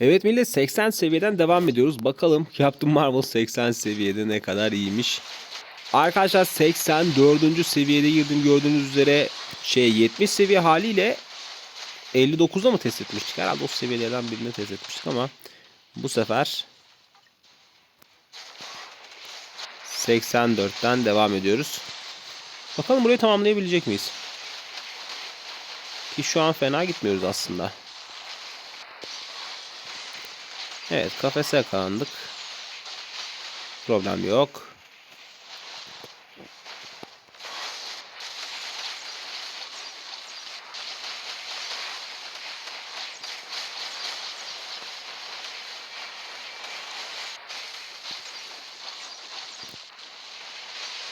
Evet millet 80 seviyeden devam ediyoruz. Bakalım Captain Marvel 80 seviyede ne kadar iyiymiş. Arkadaşlar 84. seviyede girdim gördüğünüz üzere şey 70 seviye haliyle 59'da mı test etmiştik? Herhalde o seviyelerden birini test etmiştik ama bu sefer 84'ten devam ediyoruz. Bakalım burayı tamamlayabilecek miyiz? Ki şu an fena gitmiyoruz aslında. Evet kafese yakalandık. Problem yok.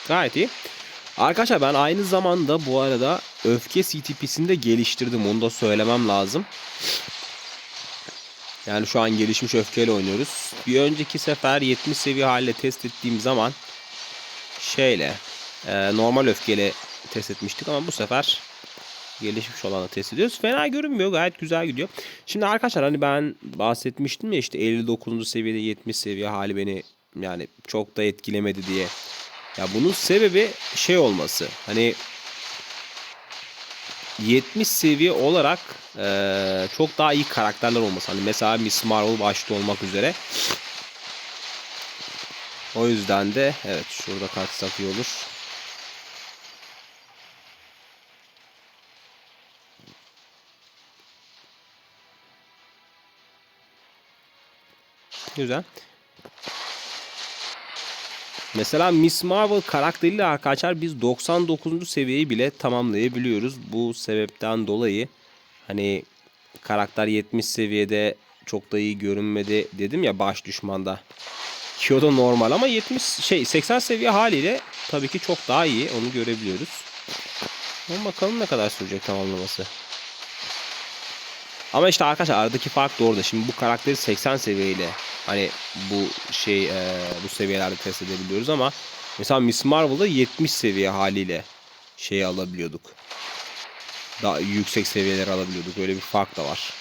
Gayet iyi. Arkadaşlar ben aynı zamanda bu arada öfke CTP'sini de geliştirdim. Onu da söylemem lazım. Yani şu an gelişmiş öfkeyle oynuyoruz. Bir önceki sefer 70 seviye haliyle test ettiğim zaman şeyle e, normal öfkeyle test etmiştik ama bu sefer gelişmiş olanı test ediyoruz. Fena görünmüyor. Gayet güzel gidiyor. Şimdi arkadaşlar hani ben bahsetmiştim ya işte 59. seviyede 70 seviye hali beni yani çok da etkilemedi diye. Ya bunun sebebi şey olması. Hani 70 seviye olarak eee, çok daha iyi karakterler olması. Hani mesela Miss Marvel başta olmak üzere. O yüzden de evet şurada kaçsak iyi olur. Güzel. Mesela Miss Marvel karakteriyle arkadaşlar biz 99. seviyeyi bile tamamlayabiliyoruz. Bu sebepten dolayı hani karakter 70 seviyede çok da iyi görünmedi dedim ya baş düşmanda. Ki o da normal ama 70 şey 80 seviye haliyle tabii ki çok daha iyi onu görebiliyoruz. Ama bakalım ne kadar sürecek tamamlaması. Ama işte arkadaşlar aradaki fark da orada. Şimdi bu karakteri 80 seviyeyle hani bu şey e, bu seviyelerde test edebiliyoruz ama mesela Miss Marvel'da 70 seviye haliyle şeyi alabiliyorduk. Daha yüksek seviyeler alabiliyorduk. Öyle bir fark da var.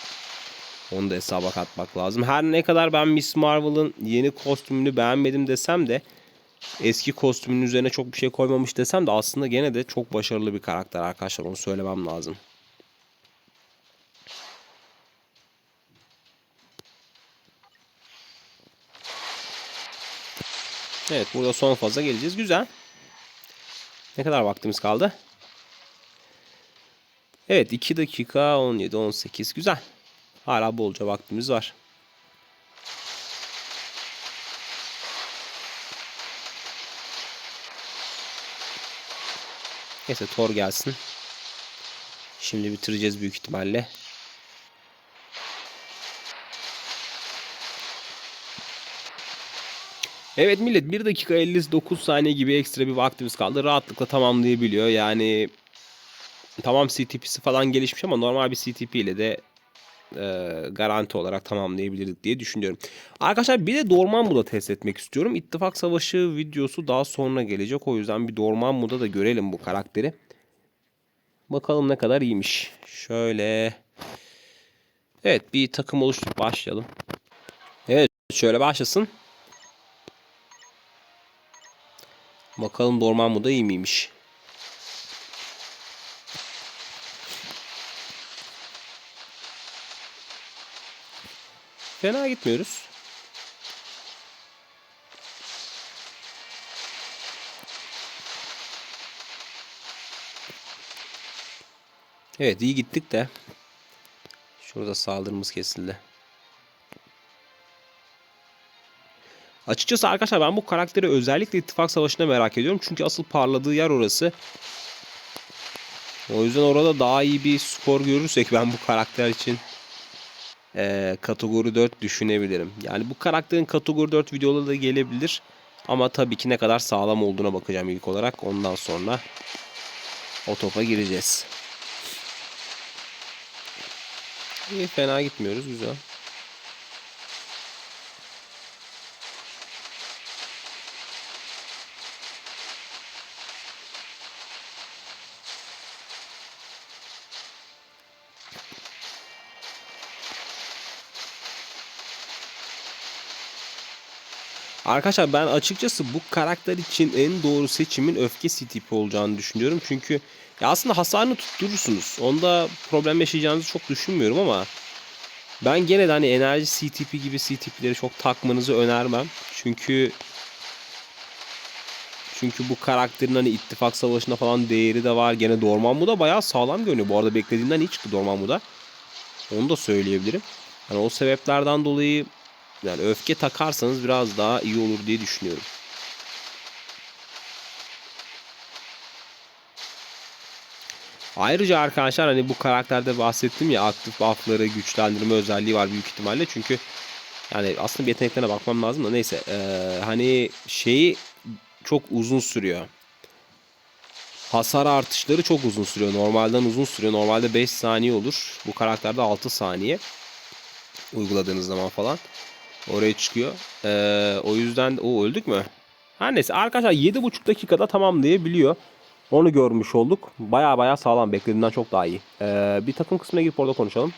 Onu da hesaba katmak lazım. Her ne kadar ben Miss Marvel'ın yeni kostümünü beğenmedim desem de eski kostümün üzerine çok bir şey koymamış desem de aslında gene de çok başarılı bir karakter arkadaşlar. Onu söylemem lazım. Evet burada son faza geleceğiz. Güzel. Ne kadar vaktimiz kaldı? Evet 2 dakika 17 18 güzel. Hala bolca vaktimiz var. Neyse Thor gelsin. Şimdi bitireceğiz büyük ihtimalle. Evet millet 1 dakika 59 saniye gibi ekstra bir vaktimiz kaldı. Rahatlıkla tamamlayabiliyor. Yani tamam CTP'si falan gelişmiş ama normal bir CTP ile de e, garanti olarak tamamlayabilirdik diye düşünüyorum. Arkadaşlar bir de Dormammu'da test etmek istiyorum. İttifak Savaşı videosu daha sonra gelecek. O yüzden bir Dormammu'da da görelim bu karakteri. Bakalım ne kadar iyiymiş. Şöyle. Evet bir takım oluşturup başlayalım. Evet şöyle başlasın. Bakalım Dormammu da iyi miymiş. Fena gitmiyoruz. Evet iyi gittik de. Şurada saldırımız kesildi. Açıkçası arkadaşlar ben bu karakteri özellikle ittifak savaşında merak ediyorum. Çünkü asıl parladığı yer orası. O yüzden orada daha iyi bir skor görürsek ben bu karakter için e, kategori 4 düşünebilirim. Yani bu karakterin kategori 4 videoları da gelebilir. Ama tabii ki ne kadar sağlam olduğuna bakacağım ilk olarak. Ondan sonra o topa gireceğiz. İyi fena gitmiyoruz güzel. Arkadaşlar ben açıkçası bu karakter için en doğru seçimin öfke CTP olacağını düşünüyorum. Çünkü ya aslında hasarını tutturursunuz. Onda problem yaşayacağınızı çok düşünmüyorum ama ben gene de hani enerji CTP gibi CTP'leri çok takmanızı önermem. Çünkü çünkü bu karakterin hani ittifak savaşına falan değeri de var. Gene Dormammu da bayağı sağlam görünüyor. Bu arada beklediğimden iyi çıktı Dormammu da. Onu da söyleyebilirim. Hani o sebeplerden dolayı yani öfke takarsanız biraz daha iyi olur diye düşünüyorum. Ayrıca arkadaşlar hani bu karakterde bahsettim ya aktif buff'ları güçlendirme özelliği var büyük ihtimalle. Çünkü yani aslında bir yeteneklerine bakmam lazım da neyse. Ee, hani şeyi çok uzun sürüyor. Hasar artışları çok uzun sürüyor. Normalden uzun sürüyor. Normalde 5 saniye olur. Bu karakterde 6 saniye. Uyguladığınız zaman falan. Oraya çıkıyor. Ee, o yüzden o öldük mü? Her neyse arkadaşlar 7,5 dakikada tamamlayabiliyor. Onu görmüş olduk. Baya baya sağlam. Beklediğimden çok daha iyi. Ee, bir takım kısmına girip orada konuşalım.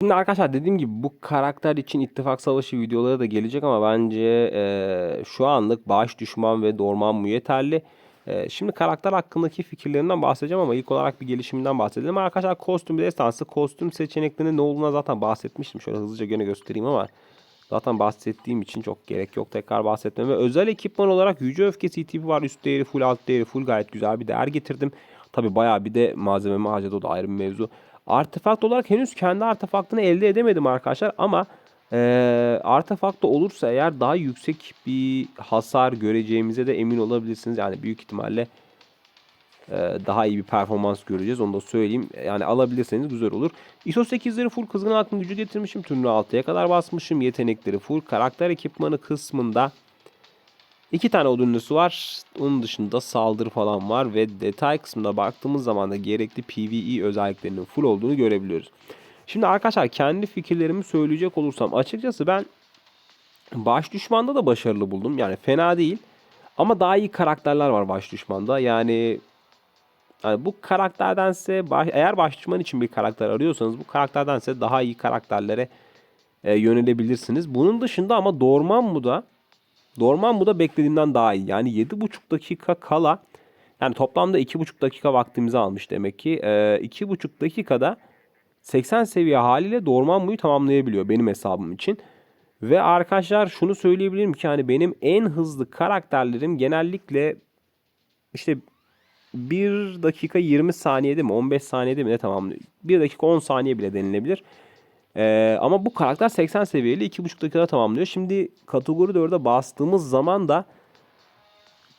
Şimdi arkadaşlar dediğim gibi bu karakter için ittifak savaşı videoları da gelecek ama bence e, şu anlık baş düşman ve Dormammu yeterli. E, şimdi karakter hakkındaki fikirlerimden bahsedeceğim ama ilk olarak bir gelişiminden bahsedelim. Arkadaşlar kostüm destansı kostüm seçeneklerinin ne olduğuna zaten bahsetmiştim. Şöyle hızlıca gene göstereyim ama zaten bahsettiğim için çok gerek yok tekrar bahsetmeme. Özel ekipman olarak Yüce Öfkesi tipi var. Üst değeri full alt değeri full gayet güzel bir değer getirdim. Tabi bayağı bir de malzememi harcadı o da ayrı bir mevzu. Artefakt olarak henüz kendi artefaktını elde edemedim arkadaşlar ama e, artefakt olursa eğer daha yüksek bir hasar göreceğimize de emin olabilirsiniz. Yani büyük ihtimalle e, daha iyi bir performans göreceğiz onu da söyleyeyim. Yani alabilirseniz güzel olur. ISO 8'leri full kızgın altın gücü getirmişim. Türünü 6'ya kadar basmışım. Yetenekleri full. Karakter ekipmanı kısmında İki tane odunlusu var. Onun dışında saldırı falan var ve detay kısmına baktığımız zaman da gerekli PvE özelliklerinin full olduğunu görebiliyoruz. Şimdi arkadaşlar kendi fikirlerimi söyleyecek olursam açıkçası ben baş düşmanda da başarılı buldum. Yani fena değil. Ama daha iyi karakterler var baş düşmanda. Yani, yani bu karakterdense baş, eğer baş düşman için bir karakter arıyorsanız bu karakterdense daha iyi karakterlere e, yönelebilirsiniz. Bunun dışında ama Dormammu da Dorman bu da beklediğimden daha iyi. Yani 7,5 dakika kala yani toplamda 2,5 dakika vaktimizi almış demek ki. Ee, 2,5 dakikada 80 seviye haliyle Dormammu'yu tamamlayabiliyor benim hesabım için. Ve arkadaşlar şunu söyleyebilirim ki hani benim en hızlı karakterlerim genellikle işte 1 dakika 20 saniyede mi 15 saniyede mi ne tamamlıyor. 1 dakika 10 saniye bile denilebilir. Ee, ama bu karakter 80 seviyeli 2.5 dakikada tamamlıyor. Şimdi kategori 4'e bastığımız zaman da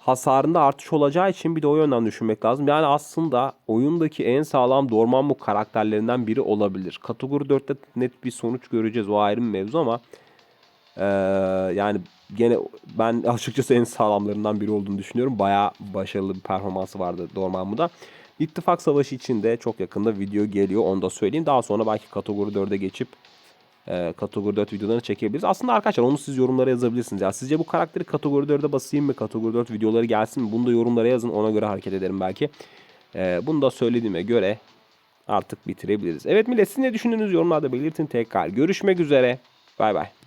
hasarında artış olacağı için bir de o yönden düşünmek lazım. Yani aslında oyundaki en sağlam Dormammu karakterlerinden biri olabilir. Kategori 4'te net bir sonuç göreceğiz. O ayrı bir mevzu ama ee, yani gene ben açıkçası en sağlamlarından biri olduğunu düşünüyorum. Bayağı başarılı bir performansı vardı Dormammu'da. İttifak Savaşı için de çok yakında video geliyor. Onu da söyleyeyim. Daha sonra belki kategori 4'e geçip e, kategori 4 videolarını çekebiliriz. Aslında arkadaşlar onu siz yorumlara yazabilirsiniz. Ya sizce bu karakteri kategori 4'e basayım mı? Kategori 4 videoları gelsin mi? Bunu da yorumlara yazın. Ona göre hareket ederim belki. E, bunu da söylediğime göre artık bitirebiliriz. Evet millet siz ne düşündüğünüz yorumlarda belirtin tekrar. Görüşmek üzere. Bay bay.